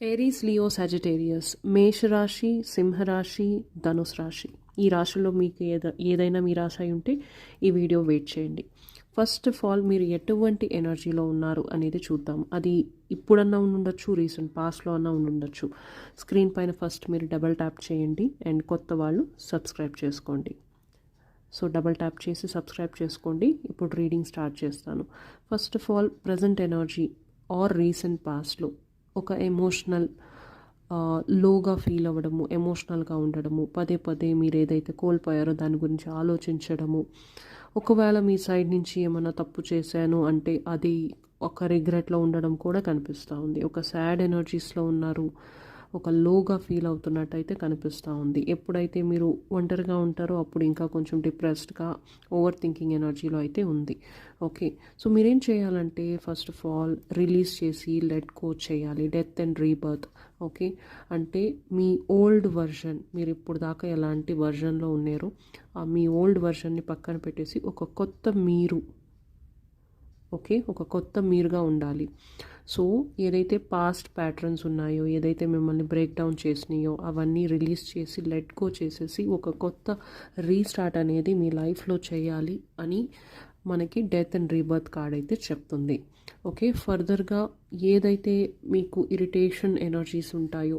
Aries Leo Sagittarius మేషరాశి సింహరాశి ధనుసు రాశి. ఈ రాశిలో మీకు ఏద ఏదైనా మీ రాశి అయి ఉంటే ఈ వీడియో వెయిట్ చేయండి. ఫస్ట్ ఆఫ్ ఆల్ మీరు ఎటువంటి ఎనర్జీలో ఉన్నారు అనేది చూద్దాం. అది ఇప్పుడన్నా ఉండొచ్చు రీసెంట్ పాస్ట్లో అన్నా ఉండొచ్చు స్క్రీన్ పైన ఫస్ట్ మీరు డబల్ ట్యాప్ చేయండి అండ్ కొత్త వాళ్ళు సబ్స్క్రైబ్ చేసుకోండి. సో డబల్ ట్యాప్ చేసి సబ్స్క్రైబ్ చేసుకోండి. ఇప్పుడు రీడింగ్ స్టార్ట్ చేస్తాను. First of all present energy or recent పాస్ట్లో ఒక ఎమోషనల్ లోగా ఫీల్ అవ్వడము ఎమోషనల్గా ఉండడము పదే పదే మీరు ఏదైతే కోల్పోయారో దాని గురించి ఆలోచించడము. ఒకవేళ మీ సైడ్ నుంచి ఏమైనా తప్పు చేశాను అంటే అది ఒక రిగ్రెట్లో ఉండడం కూడా కనిపిస్తూ ఉంది. ఒక సాడ్ ఎనర్జీస్లో ఉన్నారు. ఒక లోగా ఫీల్ అవుతున్నట్టయితే కనిపిస్తూ ఉంది. ఎప్పుడైతే మీరు ఒంటరిగా ఉంటారో అప్పుడు ఇంకా కొంచెం డిప్రెస్డ్గా ఓవర్ థింకింగ్ ఎనర్జీలో అయితే ఉంది. ఓకే. సో మీరేం చేయాలంటే ఫస్ట్ ఆఫ్ ఆల్ రిలీజ్ చేసి లెట్ గో చేయాలి. Death and rebirth. ఓకే. అంటే మీ ఓల్డ్ వర్జన్ మీరు ఇప్పుడు దాకా ఎలాంటి వర్జన్లో ఉన్నారో ఆ మీ ఓల్డ్ వర్జన్ని పక్కన పెట్టేసి ఒక కొత్త మీరు ఓకే? ఒక కొత్త మీరుగా ఉండాలి. సో ఏదైతే పాస్ట్ ప్యాటర్న్స్ ఉన్నాయో ఏదైతే మిమ్మల్ని బ్రేక్ డౌన్ చేసినాయో అవన్నీ రిలీజ్ చేసి లెట్ గో చేసేసి ఒక కొత్త రీస్టార్ట్ అనేది మీ లైఫ్లో చేయాలి అని మనకి డెత్ అండ్ రీబర్త్ కార్డ్ అయితే చెప్తుంది. ఓకే? ఫర్దర్గా ఏదైతే మీకు ఇరిటేషన్ ఎనర్జీస్ ఉంటాయో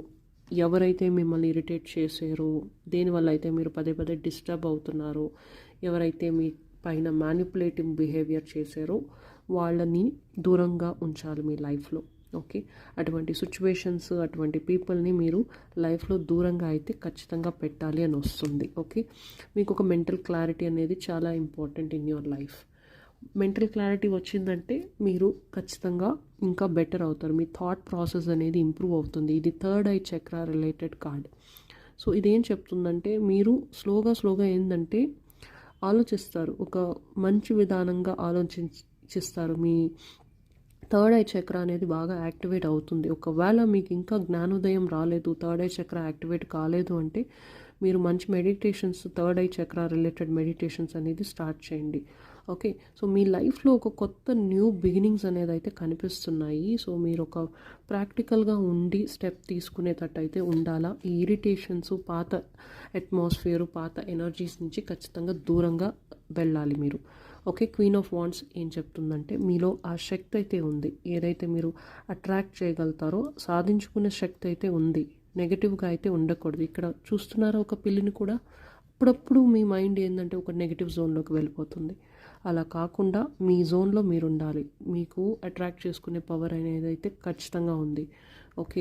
ఎవరైతే మిమ్మల్ని ఇరిటేట్ చేసారో దేనివల్ల అయితే మీరు పదే పదే డిస్టర్బ్ అవుతున్నారో ఎవరైతే మీ పైన మ్యానిపులేటివ్ బిహేవియర్ చేశారో వాళ్ళని దూరంగా ఉంచాలి మీ లైఫ్లో ఓకే? అటువంటి సిచ్యువేషన్స్ అటువంటి పీపుల్ని మీరు లైఫ్లో దూరంగా అయితే ఖచ్చితంగా పెట్టాలి అని వస్తుంది ఓకే? మీకు ఒక మెంటల్ క్లారిటీ అనేది చాలా important in your life mental clarity వచ్చిందంటే మీరు ఖచ్చితంగా ఇంకా బెటర్ అవుతారు. మీ థాట్ ప్రాసెస్ అనేది ఇంప్రూవ్ అవుతుంది. ఇది third eye chakra related card so ఇదేం చెప్తుందంటే మీరు స్లోగా స్లోగా ఏంటంటే ఆలోచిస్తారు. ఒక మంచి విధానంగా ఇచ్చిస్తారు. మీ థర్డ్ ఐ చక్ర అనేది బాగా యాక్టివేట్ అవుతుంది. ఒకవేళ మీకు ఇంకా జ్ఞానోదయం రాలేదు థర్డ్ ఐ చక్ర యాక్టివేట్ కాలేదు అంటే మీరు మంచి meditations third eye chakra related meditations అనేది స్టార్ట్ చేయండి. ఓకే? సో మీ లైఫ్లో ఒక కొత్త న్యూ బిగినింగ్స్ అనేది అయితే కనిపిస్తున్నాయి. సో మీరు ఒక ప్రాక్టికల్గా ఉండి స్టెప్ తీసుకునేటట్టు అయితే ఉండాలా? ఈ ఇరిటేషన్స్ పాత అట్మాస్ఫియర్ పాత ఎనర్జీస్ నుంచి ఖచ్చితంగా దూరంగా వెళ్ళాలి మీరు. ఓకే క్వీన్ ఆఫ్ వాండ్స్ ఏం చెప్తుందంటే మీలో ఆ శక్తి అయితే ఉంది. ఏదైతే మీరు అట్రాక్ట్ చేయగలుగుతారో సాధించుకునే శక్తి అయితే ఉంది. నెగిటివ్గా అయితే ఉండకూడదు. ఇక్కడ చూస్తున్నారా ఒక పిల్లిని కూడా? అప్పుడప్పుడు మీ మైండ్ ఏంటంటే ఒక నెగిటివ్ జోన్లోకి వెళ్ళిపోతుంది. అలా కాకుండా మీ జోన్లో మీరు ఉండాలి మీకు అట్రాక్ట్ చేసుకునే పవర్ అనేది అయితే ఖచ్చితంగా ఉంది. ఓకే.